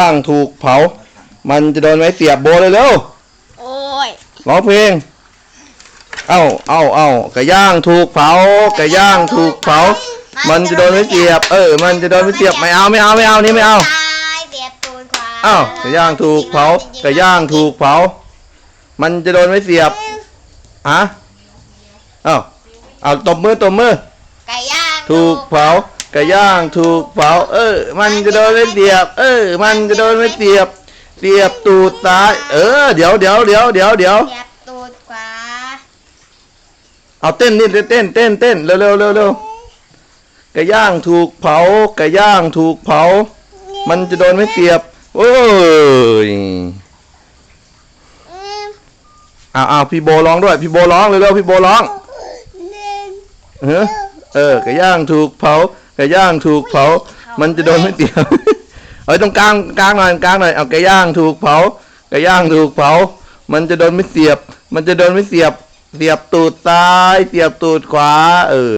ย่างถูกเผา มันจะโดนไม้เสียบโบเลยเร็วโอ้ยร้องเพลง เอ้าเอ้าเอ้าไก่ย่างถูกเผาไก่ย่างถูกเผา มันจะโดนไม้เสียบ เออ มันจะโดนไม้เสียบไม่เอาไม่เอาไม่เอานี่ไม่เอาตายเสียบตูนขวาเอ้าไก่ย่างถูกเผาไก่ย่างถูกเผา มันจะโดนไม้เสียบฮะเอ้าเอาตบมือตบมือไก่ย่างถูกเผา ก่ย่างถูกเผาเออ มันจะโดนไม่เสียบ เออ มันจะโดนไม่เสียบเสียบตูดซ้ายเออเดี๋ยวเดี๋ยวเดี๋ยวเดี๋ยวเดี๋ยวเสียบตูนขวาเอาเต้นนี่เต้นเต้นเต้นเร็วเร็วเร็วเร็วก่ย่างถูกเผาก่ย่างถูกเผา มันจะโดนไม่เสียบโอ้ยอืมเอาเอาพี่โบร้องด้วย พี่โบร้องเร็วเร็วพี่โบร้องเออเออไก่ย่างถูกเผา ก่ย่างถูกเผา มันจะโดนไม่เสียบเอ้ยตรงกลางกลางหน่อยกลางหน่อยเอาไก่ย่างถูกเผาไก่ย่างถูกเผา มันจะโดนไม่เสียบ มันจะโดนไม่เสียบ เสียบตูดซ้าย เสียบตูดขวา เออ